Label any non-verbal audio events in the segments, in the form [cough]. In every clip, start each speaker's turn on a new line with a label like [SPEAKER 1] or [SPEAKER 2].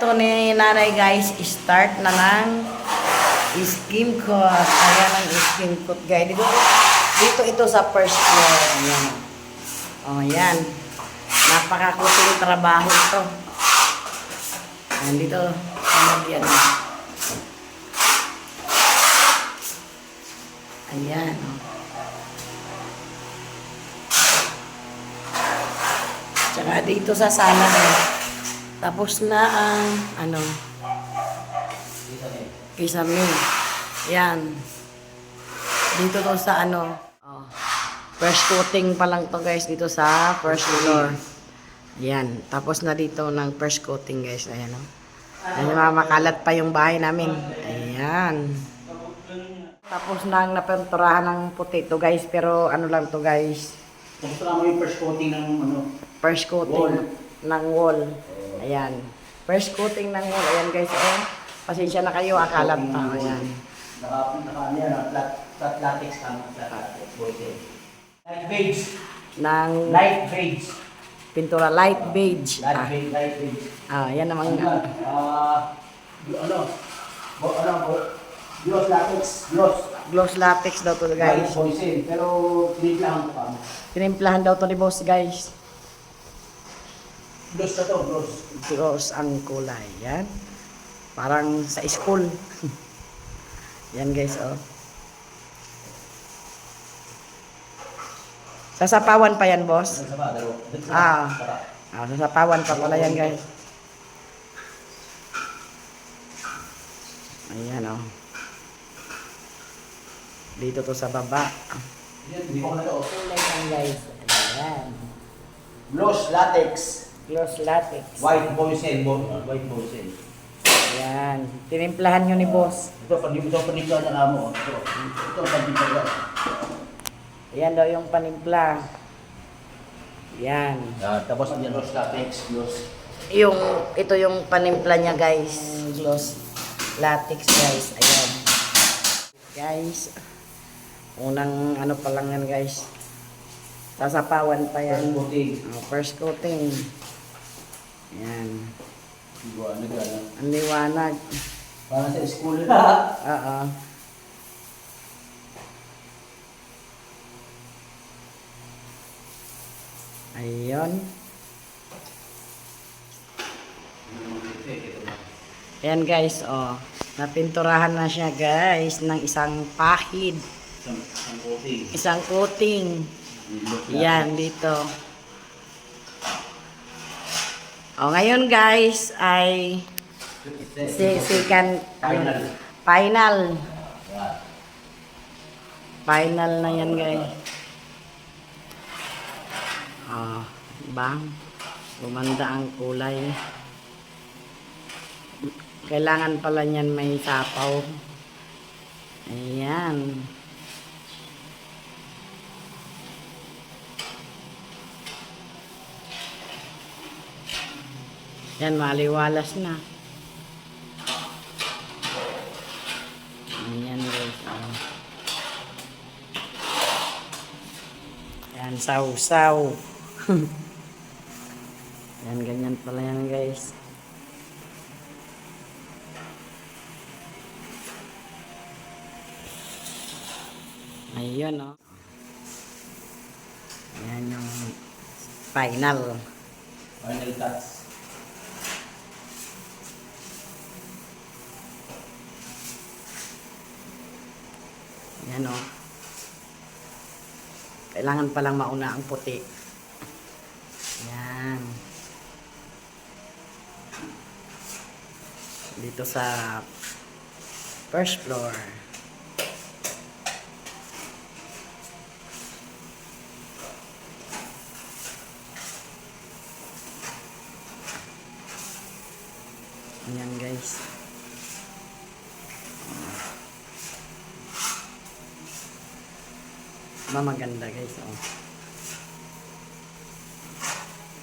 [SPEAKER 1] to ni nanay guys, start na ng skim coat. Ayan ang skim coat guys. Dito, dito ito sa first floor. Ayan. Oh, yan. Napakakuting trabaho ito. Ayan, dito. Ayan. Ayan. Oh. Tsaka dito sa sala eh. Tapos na ang ano, kisame. Yan. Dito to sa ano, oh, first coating pa lang to guys dito sa first floor. Yan. Tapos na dito ng first coating guys. Ayan oh. Ayan, makalat pa yung bahay namin. Ayan. Tapos na ang napinturahan ng puti to guys. Pero ano lang to guys.
[SPEAKER 2] Gusto mo yung first coating ng ano?
[SPEAKER 1] First coating
[SPEAKER 2] Wall.
[SPEAKER 1] ng wall. Ayan. First coating ng wall. Ayan guys. Eh. Pasensya na kayo. Akalat pa. Ayan.
[SPEAKER 2] Naka, naka, ano yan, ah, flat, latex flat latex. Light beige.
[SPEAKER 1] Ng
[SPEAKER 2] Light beige.
[SPEAKER 1] pintura light beige.
[SPEAKER 2] Light
[SPEAKER 1] Ah,
[SPEAKER 2] beige, light beige.
[SPEAKER 1] ah yan
[SPEAKER 2] Ano
[SPEAKER 1] naman.
[SPEAKER 2] yan? Ah, ano? Ano, gloss latex, gloss.
[SPEAKER 1] Gloss latex daw to guys.
[SPEAKER 2] pero tiniplahan ko pa.
[SPEAKER 1] Tinimplahan daw to ni boss guys.
[SPEAKER 2] Gloss na to, gloss.
[SPEAKER 1] Gloss ang kulay. Yan. Parang sa school. [laughs] yan guys oh. Sasapawan pa yan boss. Ah. Ah, sasapawan pa pala yan guys. Ayan oh. Dito to sa baba.
[SPEAKER 2] Yan, hindi ko na to.
[SPEAKER 1] Kulay yan guys. Ayan.
[SPEAKER 2] Gloss latex.
[SPEAKER 1] Gloss latex.
[SPEAKER 2] White boysen, bo, white boysen.
[SPEAKER 1] Ayan. Tinimplahan nyo ni boss.
[SPEAKER 2] Ito, pandi ito panimpla niya kamo. Ito, ito panimpla.
[SPEAKER 1] Ayan daw yung panimpla. Yan.
[SPEAKER 2] Ah, tapos yan gloss latex, gloss.
[SPEAKER 1] Yung, ito yung panimpla niya guys. Gloss latex guys. Ayan. Guys. Unang ano pa lang yan guys. Sasapawan pa
[SPEAKER 2] Yan
[SPEAKER 1] yan.
[SPEAKER 2] coating.
[SPEAKER 1] Oh, first coating. Ayan.
[SPEAKER 2] Diba, ano?
[SPEAKER 1] Ang liwanag.
[SPEAKER 2] Para sa school na.
[SPEAKER 1] Oo. Ayun. Ayan guys, oh. Napinturahan na siya guys ng isang pahid.
[SPEAKER 2] Isang isang coating.
[SPEAKER 1] Isang coating. Yan, dito. O, ngayon guys, ay si, second,
[SPEAKER 2] Final.
[SPEAKER 1] final. Final na yan guys. Oh, bang. Gumanda ang kulay. Kailangan pala niyan may sapaw. Ayan. Yan, maliwalas na. Ayan guys. Oh. Yan, saw-saw. [laughs] yan, ganyan pala yan guys. Ayun, oh. Yan yung final.
[SPEAKER 2] Final touch.
[SPEAKER 1] Yan, oh. Kailangan palang mauna ang puti. Yan. Dito sa first floor. Ayan guys. Ba maganda guys. Oh.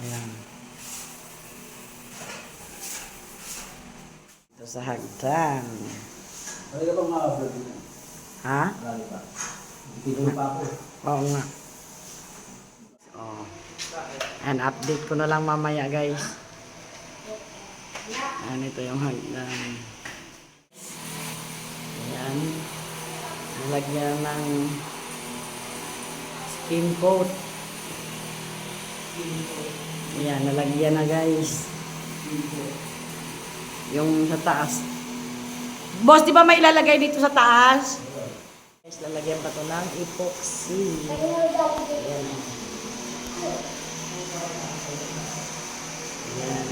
[SPEAKER 1] Ayan. Ito sa hagdan.
[SPEAKER 2] Ano ka mga vlog dito?
[SPEAKER 1] Ha?
[SPEAKER 2] Marami pa. Titulo pa ako.
[SPEAKER 1] Oo nga. Oh. And update ko na lang mamaya guys. Ayan, ito yung hagdan. Ayan. Nalagyan ng skin coat. Ayan, nalagyan na guys. Yung sa taas. Boss, di ba may ilalagay dito sa taas? Guys, lalagyan pa to ng epoxy. Ayan. Ayan.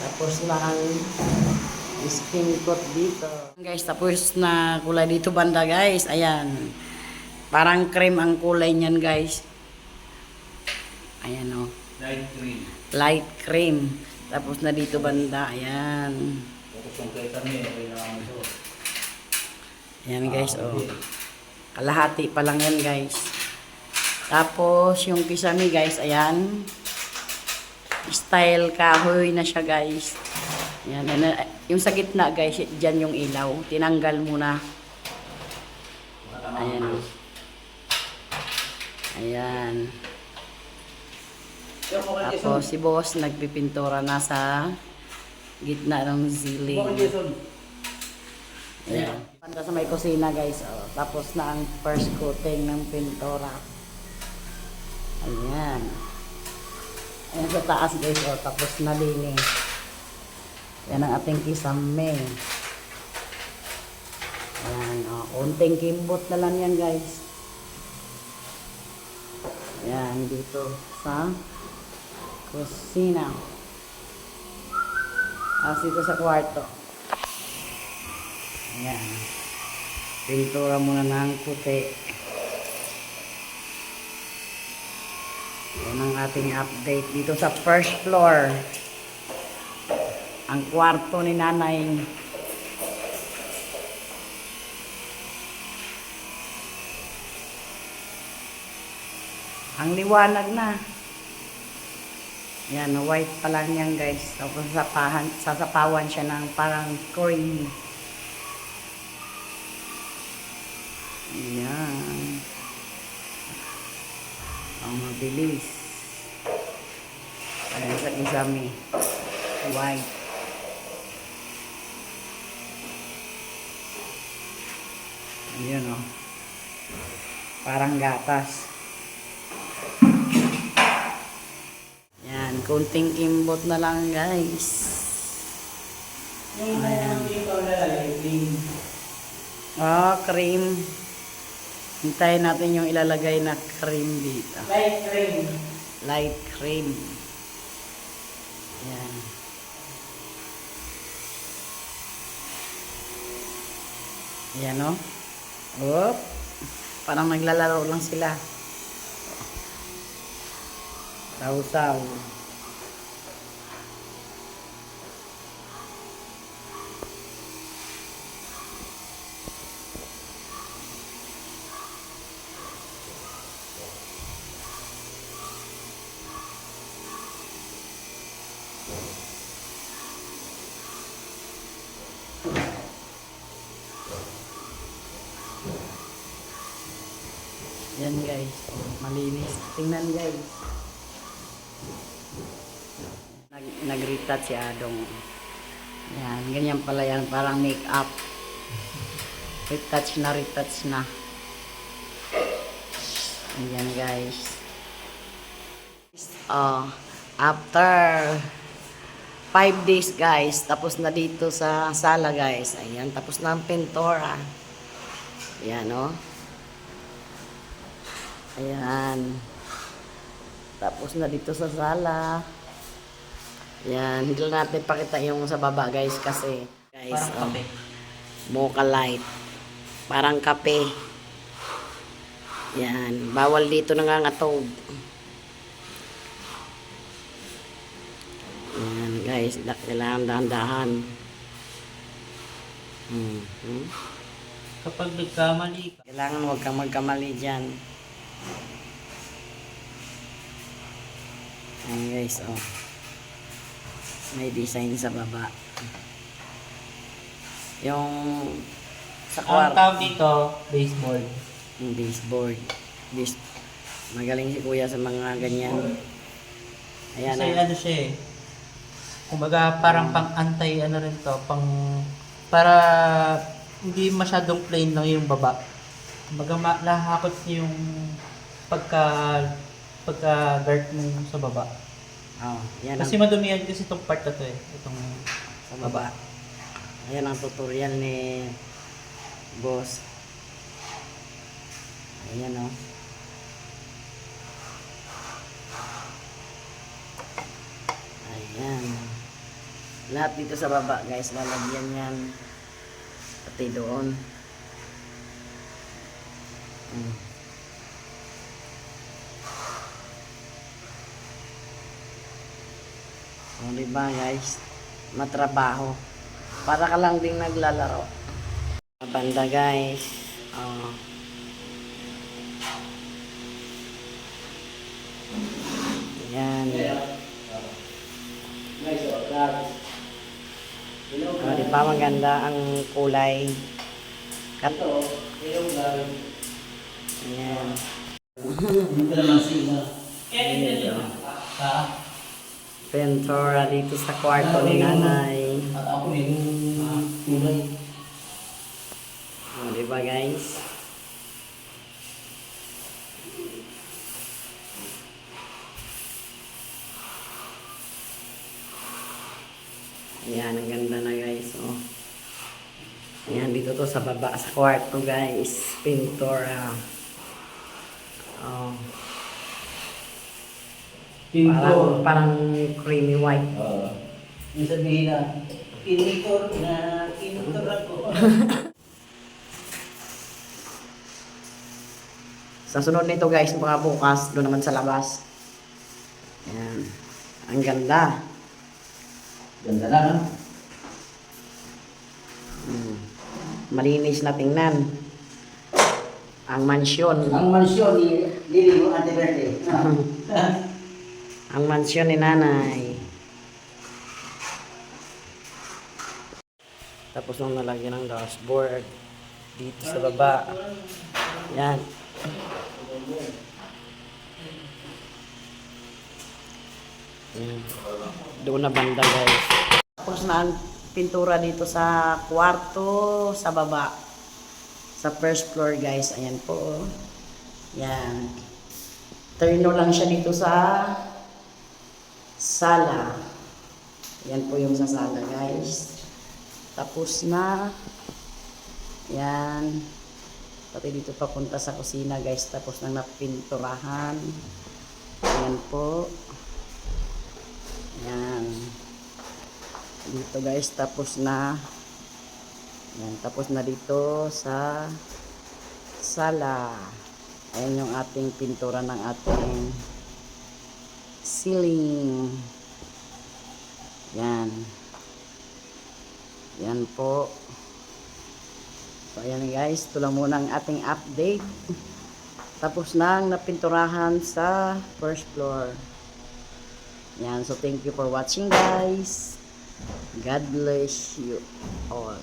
[SPEAKER 1] Tapos na ang skin coat dito. Guys, tapos na kulay dito banda guys. Ayan. Parang cream ang kulay niyan guys. Ayan o.
[SPEAKER 2] Light green.
[SPEAKER 1] Light cream. Tapos na dito banda. Ayan. Ayan guys, oh. Kalahati pa lang yan guys. Tapos yung kisame guys, ayan. Style kahoy na siya guys. Ayan, ayan, yung sa gitna guys, dyan yung ilaw. Tinanggal muna. Ayan. oh. Ayan. Tapos si boss nagpipintura na sa gitna ng ceiling. Ayan. Panda sa may kusina guys. Oh. Tapos na ang first coating ng pintura. Ayan. Ayan sa taas guys. Oh. Tapos na linis. Yan ang ating kisame. Ayan. Oh. Unting kimbot na lang yan guys. Ayan. Dito sa kusina. Tapos dito sa kwarto. Ayan. Pintura muna ng puti. Yan ang ating update dito sa first floor. Ang kwarto ni nanay. Ang liwanag na. Yan, white pa lang yan guys. Tapos sapahan, sasapawan siya ng parang cream. Ayan. Ang mabilis. Ayan sa kisame. White. Ayan o. Parang gatas. Yan, kunting kimbot na lang guys.
[SPEAKER 2] Yung
[SPEAKER 1] Ayan. Ah, cream. Hintayin natin yung ilalagay na cream dito.
[SPEAKER 2] Light green.
[SPEAKER 1] Light cream. Yan. Yan o. Oop. Parang naglalaro lang sila. Saw-saw. Yan guys. Malinis. Tingnan guys. Nag nag-retouch si Adong. Yan. Ganyan pala yan. Parang make-up. Retouch na, retouch na. Ayan guys. Oh, after five days guys, tapos na dito sa sala guys. Ayan, tapos na ang pintura. Ayan, oh. Ayan. Tapos na dito sa sala. Ayan, hindi lang natin pakita yung sa baba guys kasi guys,
[SPEAKER 2] Parang
[SPEAKER 1] oh,
[SPEAKER 2] kape.
[SPEAKER 1] mocha light. Parang kape. Yan, bawal dito nangangatog. Guys, kailangan dahan-dahan. Hmm. hmm.
[SPEAKER 2] Kapag nagkamali ka,
[SPEAKER 1] Kailangan huwag kang magkamali dyan. Ayan guys, oh. May design sa baba. Yung sa
[SPEAKER 2] ang
[SPEAKER 1] kwarto,
[SPEAKER 2] tawag dito, baseball.
[SPEAKER 1] yung baseboard. Base, magaling si kuya sa mga ganyan. Ayan
[SPEAKER 2] Kasi
[SPEAKER 1] na.
[SPEAKER 2] ano siya eh,
[SPEAKER 3] Kumbaga parang pang antay ano rin to, pang para hindi masyadong plain lang yung baba. Kumbaga lahakot niyo yung pagka pagka dark mo sa baba.
[SPEAKER 1] Oh, yan ang,
[SPEAKER 3] Kasi madumihan kasi itong part na to eh. Itong
[SPEAKER 1] sa baba. Ayan ang tutorial ni boss. Ayan oh. Ayan. Lahat dito sa baba guys, lalagyan yan. Pati doon. Mm. O, diba guys? Matrabaho. Para ka lang ding naglalaro. Banda guys. Oh. Yan.
[SPEAKER 2] Guys, oh,
[SPEAKER 1] di ba maganda ang kulay? Kat
[SPEAKER 2] Ito, yung gawin.
[SPEAKER 1] Ayan.
[SPEAKER 2] Ko naman sila.
[SPEAKER 1] Dito.
[SPEAKER 2] Ha?
[SPEAKER 1] Pentora dito sa kwarto ni nanay.
[SPEAKER 2] At ako yung kulay.
[SPEAKER 1] O, di ba guys? Ayan, ang ganda na guys. Oh. Ayan, dito to sa baba sa kwarto guys. Pintura. Oh. Parang, parang creamy white.
[SPEAKER 2] Oo. Yung sabihin na, pinitor na, pinitor ako. [laughs]
[SPEAKER 1] Sa sunod nito guys, mga bukas, doon naman sa labas. Ayan. Ang ganda.
[SPEAKER 2] Ganda na, no?
[SPEAKER 1] Hmm. Malinis na tingnan. Ang mansyon.
[SPEAKER 2] Ang mansyon ni Lili mo Ate Verde.
[SPEAKER 1] Ang mansyon ni nanay. Tapos nung nalagyan ng dashboard dito sa baba. Yan. Yan. Doon na banda guys. Tapos na ang pintura dito sa kwarto sa baba. Sa first floor guys. Ayan po. Yan. Turno lang siya dito sa sala. Yan po yung sa sala, guys. Tapos na. Yan. Pati dito papunta sa kusina, guys. Tapos na napinturahan. Yan po. Yan. Dito, guys. Tapos na. Yan. Tapos na dito sa sala. Ayan yung ating pintura ng ating ceiling. Yan. Yan po. So, ayan guys. Ito lang muna ang ating update. Tapos nang napinturahan sa first floor. Yan. So, thank you for watching guys. God bless you all.